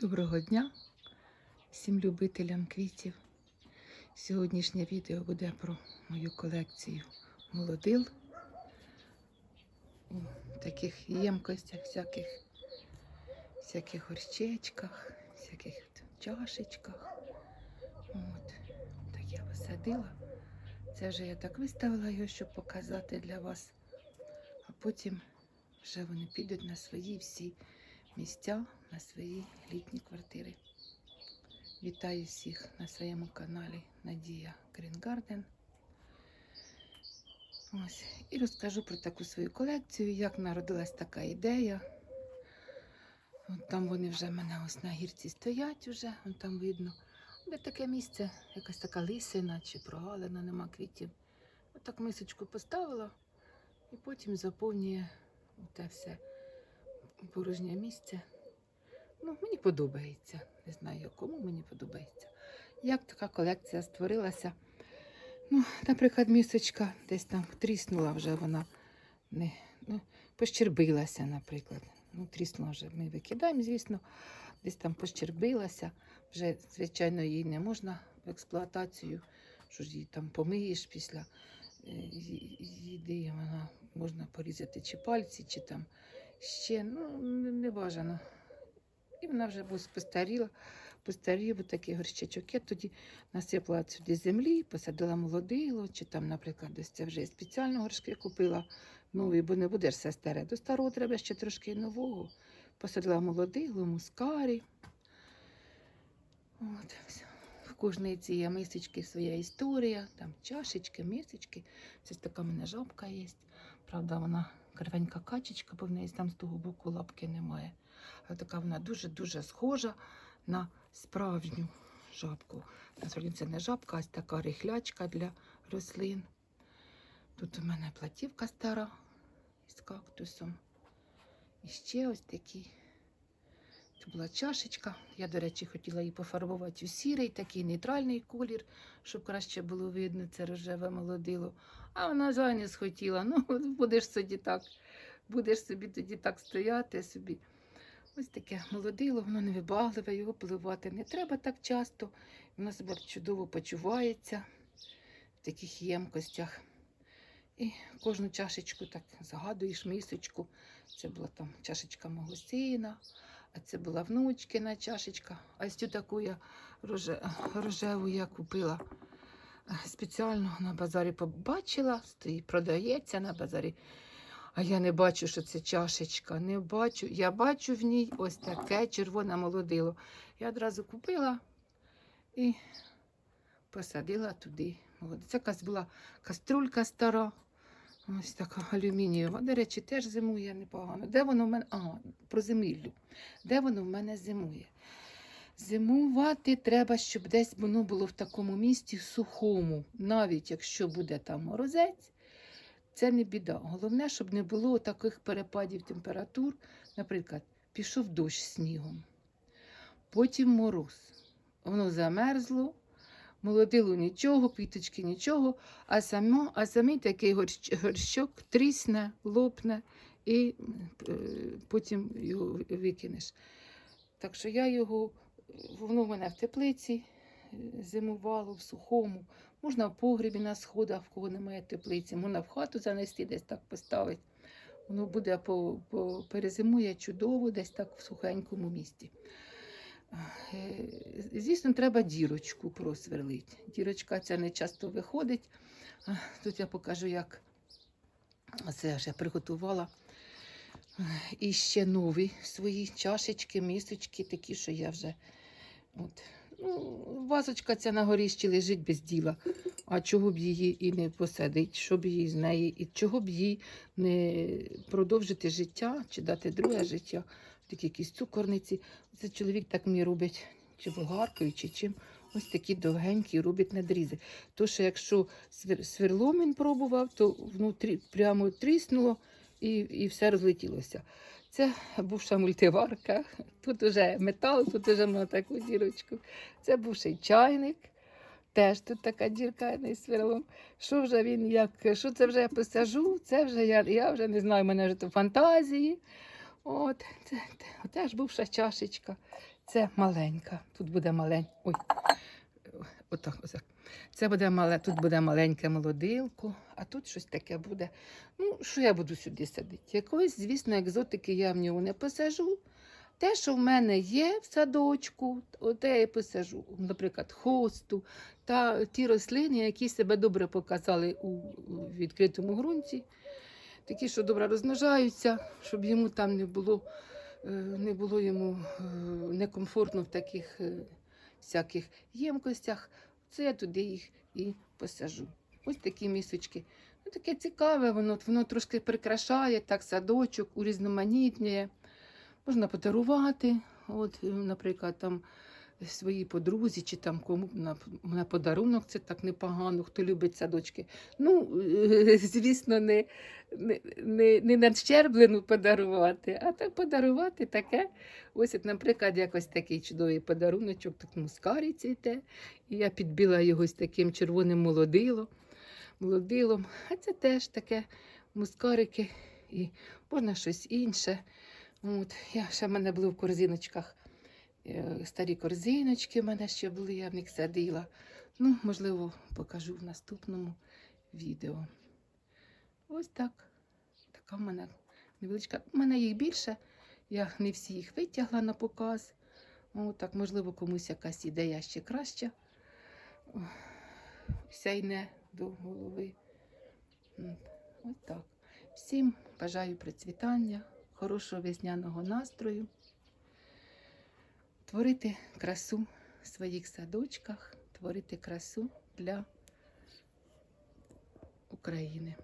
Доброго дня всім любителям квітів. Сьогоднішнє відео буде про мою колекцію молодил у таких ємкостях, всяких, всяких горщечках, всяких чашечках. От. Так я посадила. Це вже я так виставила його, щоб показати для вас. А потім вже вони підуть на свої всі місця на свої літні квартири. Вітаю всіх на своєму каналі Надія Грінгарден. Ось. І розкажу про таку свою колекцію, як народилась така ідея. От там вони вже в мене ось на гірці стоять уже, вон там видно. Де таке місце, якась така лисина чи прогалина, нема квітів. Отак мисочку поставила і потім заповнює те все порожнє місце. Ну, мені подобається. Не знаю, кому мені подобається. Як така колекція створилася? Ну, наприклад, місочка десь там тріснула вже вона, не, ну, пощербилася, наприклад. Ну, тріснула вже, ми викидаємо, звісно, десь там пощербилася. Вже, звичайно, її не можна в експлуатацію, що ж її там помиєш після е, їди, вона можна порізати чи пальці, чи там ще, ну, не, бажано. І вона вже постаріла, постарів такий горщичок. Я тоді насипала сюди землі, посадила молодило, чи там, наприклад, десь це вже спеціально горшки купила новий, бо не будеш все старе. До старого треба ще трошки нового. Посадила молодило, мускарі. От, все. В кожної цієї мисочки своя історія, там чашечки, мисочки. Це така мене жабка є. Правда, вона кривенька качечка, бо в неї там з того боку лапки немає. Але така вона дуже-дуже схожа на справжню жабку. Насправді це не жабка, а така рихлячка для рослин. Тут у мене платівка стара з кактусом. І ще ось такі. Це була чашечка. Я, до речі, хотіла її пофарбувати у сірий, такий нейтральний колір, щоб краще було видно це рожеве молодило. А вона жаль не схотіла. Ну, будеш собі так, будеш собі тоді так стояти собі. Ось таке молодило, воно невибагливе, його поливати не треба так часто. Воно себе чудово почувається в таких ємкостях. І кожну чашечку так загадуєш мисочку. Це була там чашечка мого сина, а це була внучкина чашечка. А цю таку я роже, рожеву я купила е, спеціально на базарі побачила, стоїть, продається на базарі. А я не бачу, що це чашечка. Не бачу. Я бачу в ній ось таке червоне молодило. Я одразу купила і посадила туди. Це якась була каструлька стара. Ось така алюмінієва. До речі, теж зимує непогано. Де воно в мене? А, про зиміллю. Де воно в мене зимує? Зимувати треба, щоб десь воно було в такому місці сухому. Навіть якщо буде там морозець, це не біда. Головне, щоб не було таких перепадів температур. Наприклад, пішов дощ снігом, потім мороз. Воно замерзло, молодило нічого, квіточки нічого, а, само, а самий такий горщ- горщок трісне, лопне і е, потім його викинеш. Так що я його, воно в мене в теплиці е, зимувало в сухому. Можна в погрібі на сходах, в кого немає теплиці, можна в хату занести, десь так поставити. Воно буде по, по, перезимує чудово, десь так в сухенькому місці. Е, Звісно, треба дірочку просверлити. Дірочка ця не часто виходить. Тут я покажу, як це я приготувала. Е, І ще нові свої чашечки, мисочки, такі, що я вже. От. Ну, вазочка ця на горіщі лежить без діла. А чого б її і не посадити, щоб її з неї, і чого б їй не продовжити життя чи дати друге життя, такі якісь цукорниці. Це чоловік так мені робить, чи болгаркою, чи чим. Ось такі довгенькі робить надрізи. То, що якщо свер- сверлом він пробував, то внутрі прямо тріснуло і, і все розлетілося. Це бувша мультиварка. Тут уже метал, тут уже на таку дірочку. Це бувший чайник. Теж тут така дірка не сверлом. Що вже він, як, що це вже я посажу, це вже я, я вже не знаю, в мене вже то фантазії. От, це, це теж бувша чашечка. Це маленька. Тут буде маленька. Ой. Отак, отак. Це буде мале, тут буде маленьке молодилко, а тут щось таке буде. Ну, що я буду сюди садити? Якоїсь, звісно, екзотики я в нього не посажу. Те, що в мене є в садочку, оте я посажу. Наприклад, хосту та ті рослини, які себе добре показали у відкритому ґрунті, такі, що добре розмножаються, щоб йому там не було, е, не було йому е, некомфортно в таких е, всяких ємкостях. Це я туди їх і посажу. Ось такі місочки. Ну, таке цікаве, воно, воно трошки прикрашає так садочок, урізноманітнює. Можна подарувати, от, наприклад, там своїй подрузі чи там кому на, на подарунок це так непогано, хто любить садочки. Ну, е, звісно, не, не, не, не надщерблену подарувати, а так подарувати таке. Ось, от, наприклад, якось такий чудовий подаруночок, так мускарі цвіте. І я підбила його з таким червоним молодилом. молодилом. А це теж таке мускарики і можна щось інше. От, я ще в мене були в корзиночках. Е, Старі корзиночки в мене ще були, я в них садила. Ну, можливо, покажу в наступному відео. Ось так. Така в мене невеличка. У мене їх більше. Я не всі їх витягла на показ. От так, можливо, комусь якась ідея ще краща. Сяйне до голови. Ось так. Всім бажаю процвітання, хорошого весняного настрою, творити красу в своїх садочках, творити красу для України.